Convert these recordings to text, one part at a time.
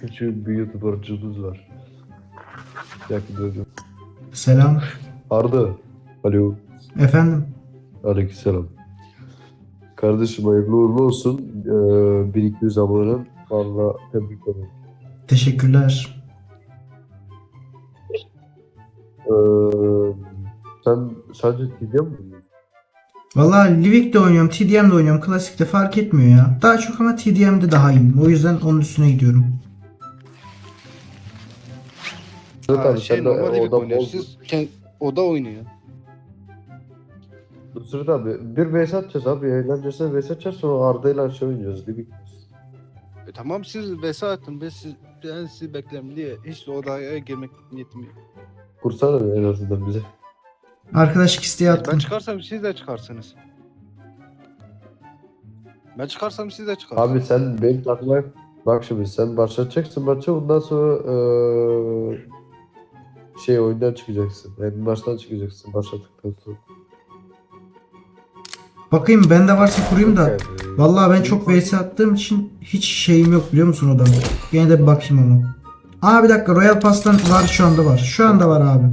Küçük bir YouTuber'cımız var. Yakında Selam. Arda. Alo. Efendim. Aleykümselam. Kardeşim hayırlı uğurlu olsun. Ee, 1200 abonen. Valla tebrik ederim. Teşekkürler. Ee, sen sadece TDM mi? Valla Livik'te oynuyorum, TDM'de oynuyorum. Klasikte fark etmiyor ya. Daha çok ama TDM'de daha iyiyim. O yüzden onun üstüne gidiyorum. Ha, abi şey sen de normal Livik oda oynuyor. bol. Siz kend, oda oynuyor. Nusret abi bir vs atacağız abi. Eğlencesine vs atacağız sonra Arda ile aşağı oynayacağız. Livik. E, tamam siz vesa atın. Ben, siz, ben sizi beklerim diye hiç de odaya girmek niyetim yok. Kursana en azından bize. Arkadaşlık isteği Ben attım. çıkarsam siz de çıkarsınız. Ben çıkarsam siz de çıkarsınız. Abi sen benim takıma bak şimdi sen başlatacaksın maçı ondan sonra eee, şey oyundan çıkacaksın. Yani maçtan çıkacaksın başladıktan sonra. Bakayım bende varsa kurayım da. Yani, Valla ben çok VS attığım için hiç şeyim yok biliyor musun odam? Gene de bir bakayım ama. Aa bir dakika Royal Pass'tan var şu anda var. Şu anda var abi.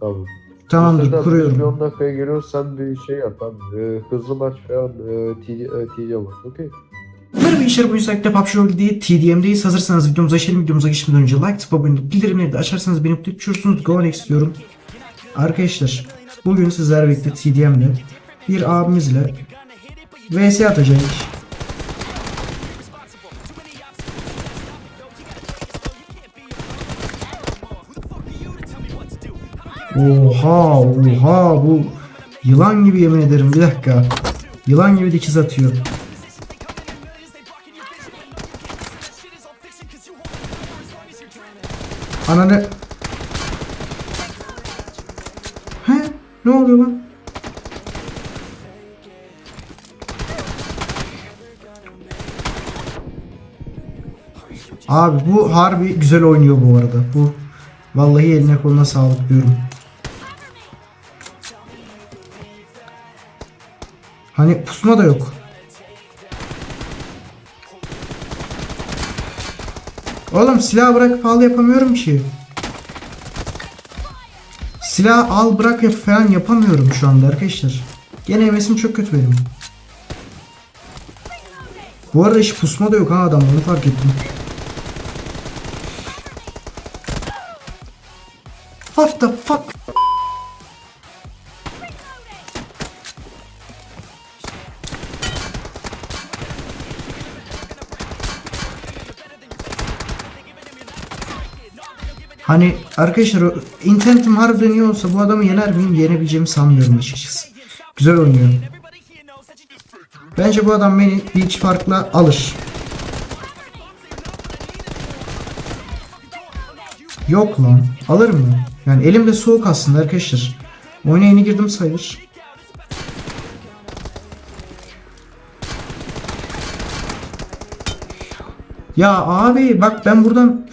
Tamam. Tamamdır Bir kuruyorum. 10 dakikaya geliyor sen bir şey yap abi. Eee, hızlı maç falan TD, eee, TD var. Okey. Merhaba işler bu yüzden PUBG Role'de TDM'deyiz. Hazırsanız videomuza geçelim. Videomuza geçmeden önce like tıpa abone bildirimleri de açarsanız beni mutlu ediyorsunuz. Go next istiyorum. Arkadaşlar bugün sizlerle birlikte TDM'de bir abimizle VS atacağız. Oha oha bu yılan gibi yemin ederim bir dakika. Yılan gibi dikiz atıyor. Ananı... He? Ne oluyor lan? Abi bu harbi güzel oynuyor bu arada. Bu vallahi eline koluna sağlık diyorum. Hani pusma da yok. Oğlum silah bırakıp al yapamıyorum ki. Silah al bırak yap falan yapamıyorum şu anda arkadaşlar. Gene emesim çok kötü benim. Bu arada hiç pusma da yok ha adam onu fark ettim. What the fuck? Hani arkadaşlar internetim harbiden iyi olsa bu adamı yener miyim? Yenebileceğimi sanmıyorum açıkçası. Güzel oynuyor. Bence bu adam beni bir iki farkla alır. Yok lan. Alır mı? Yani elimde soğuk aslında arkadaşlar. Oyuna yeni girdim sayılır. Ya abi bak ben buradan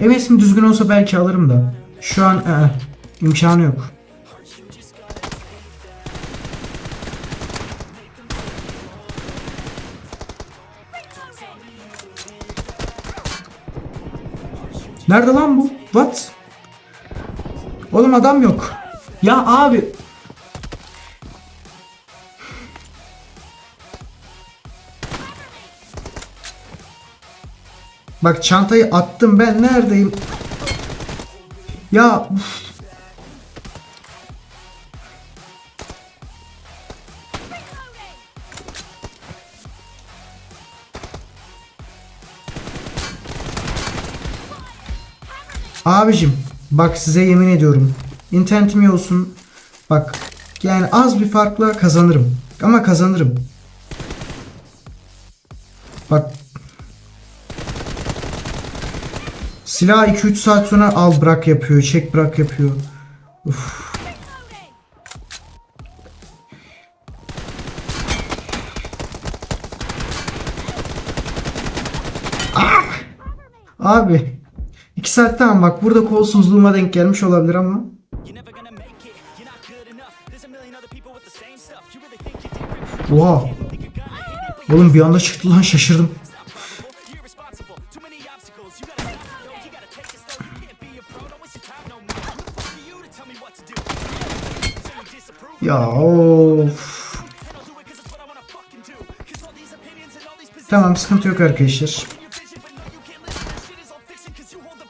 MS'im düzgün olsa belki alırım da. Şu an ee, imkanı yok. Nerede lan bu? What? Oğlum adam yok. Ya abi. Bak çantayı attım ben neredeyim? Ya uf. Abicim bak size yemin ediyorum. İnternetim iyi olsun. Bak yani az bir farkla kazanırım. Ama kazanırım. Silah 2-3 saat sonra al bırak yapıyor. Çek bırak yapıyor. Uf. Ah! Abi. 2 saat tamam bak burada kolsuzluğuma denk gelmiş olabilir ama. You're never gonna make it, you're not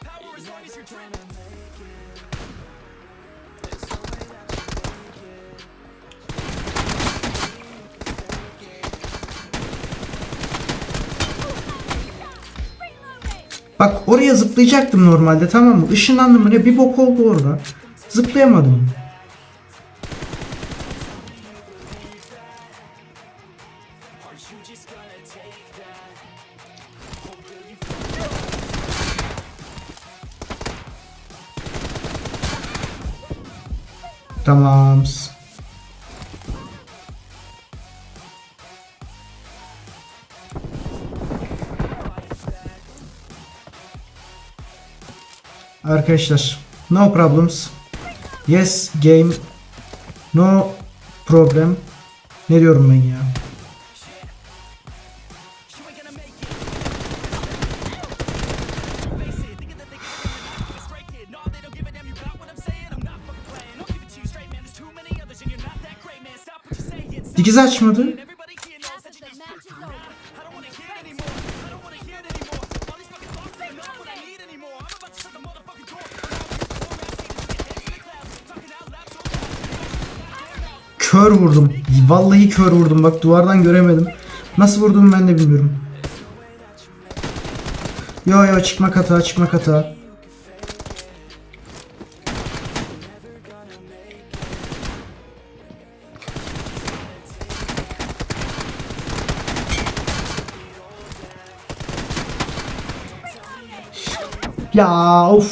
power as long as you're dreaming. Bak oraya zıplayacaktım normalde tamam mı? Işınlandım mı ne bir bok oldu orada. Zıplayamadım. Tamam. Arkadaşlar no problems. Yes game. No problem. Ne diyorum ben ya? Dikiz açmadı. Kör vurdum. Vallahi kör vurdum. Bak duvardan göremedim. Nasıl vurdum ben de bilmiyorum. Yo yo çıkmak hata çıkmak hata. Ya of.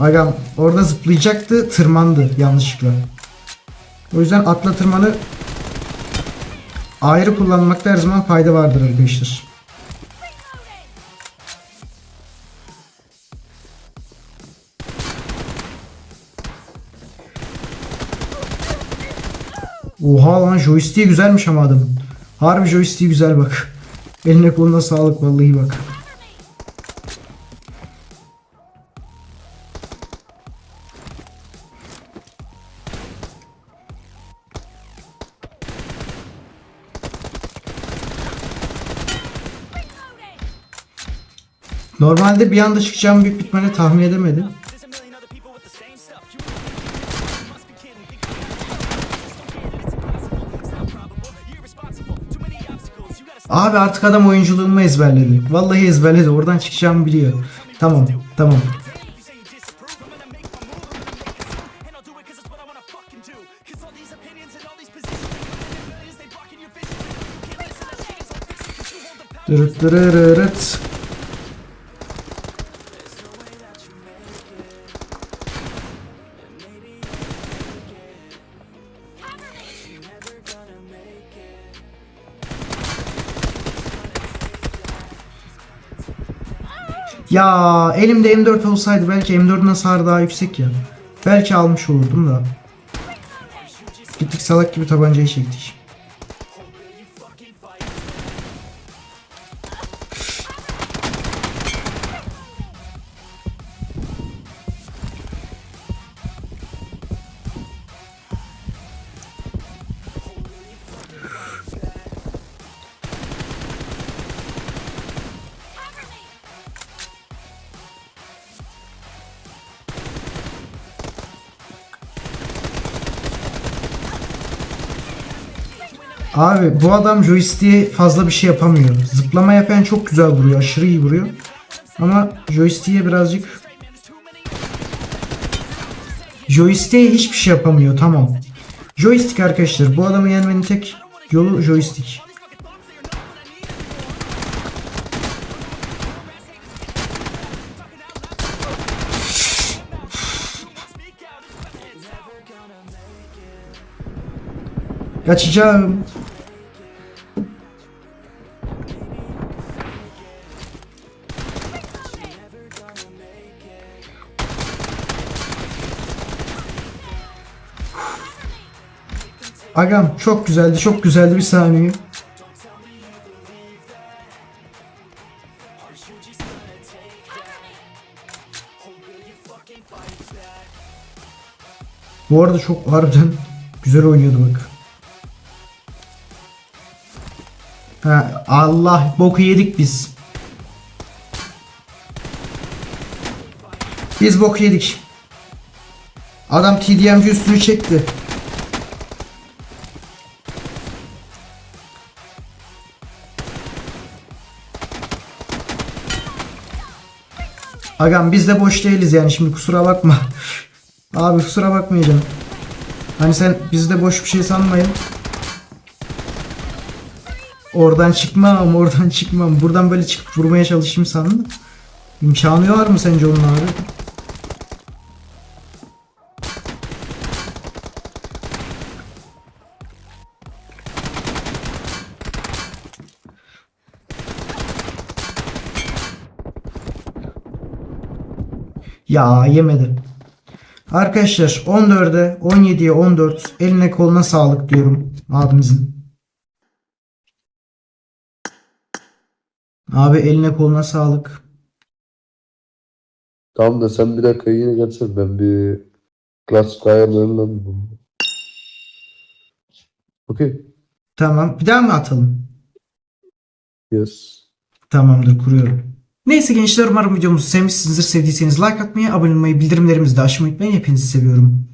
Agam orada zıplayacaktı tırmandı yanlışlıkla. O yüzden atla tırmanı ayrı kullanmakta her zaman fayda vardır arkadaşlar. Oha lan joystick'i güzelmiş ama adamın. Harbi joystick'i güzel bak. Eline koluna sağlık vallahi bak. You're irresponsible. Too many obstacles. You gotta stop. Abi artık adam oyunculuğumu ezberledi. Vallahi ezberledi. Oradan çıkacağımı biliyor. Tamam, tamam. Say Ya elimde M4 olsaydı belki M4'ün hasarı daha yüksek ya. Belki almış olurdum da. Gittik salak gibi tabancayı çektik. Abi bu adam joystick'e fazla bir şey yapamıyor. Zıplama yapan çok güzel vuruyor. Aşırı iyi vuruyor. Ama joystick'e birazcık joystick'e hiçbir şey yapamıyor. Tamam. Joystick arkadaşlar. Bu adamı yenmenin tek yolu joystick. Kaçacağım. Agam çok güzeldi, çok güzeldi bir saniye. Bu arada çok harbiden güzel oynuyordu bak. Ha, Allah boku yedik biz. Biz boku yedik. Adam TDM'ci üstünü çekti. Agam biz de boş değiliz yani şimdi kusura bakma. Abi kusura bakmayacağım. Hani sen bizde boş bir şey sanmayın. Oradan çıkmam, oradan çıkmam. Buradan böyle çıkıp vurmaya çalışayım sandım. İmkanı var mı sence onun abi? Ya yemedi. Arkadaşlar 14'e 17'ye 14 eline koluna sağlık diyorum abimizin. Abi eline koluna sağlık. Tamam da sen bir dakika yine gelsene ben bir klasik ayarlarından. Okey. Tamam. Bir daha mı atalım? Yes. Tamamdır kuruyorum. Neyse gençler umarım videomuzu sevmişsinizdir. Sevdiyseniz like atmayı, abone olmayı, bildirimlerimizi de açmayı unutmayın. Hepinizi seviyorum.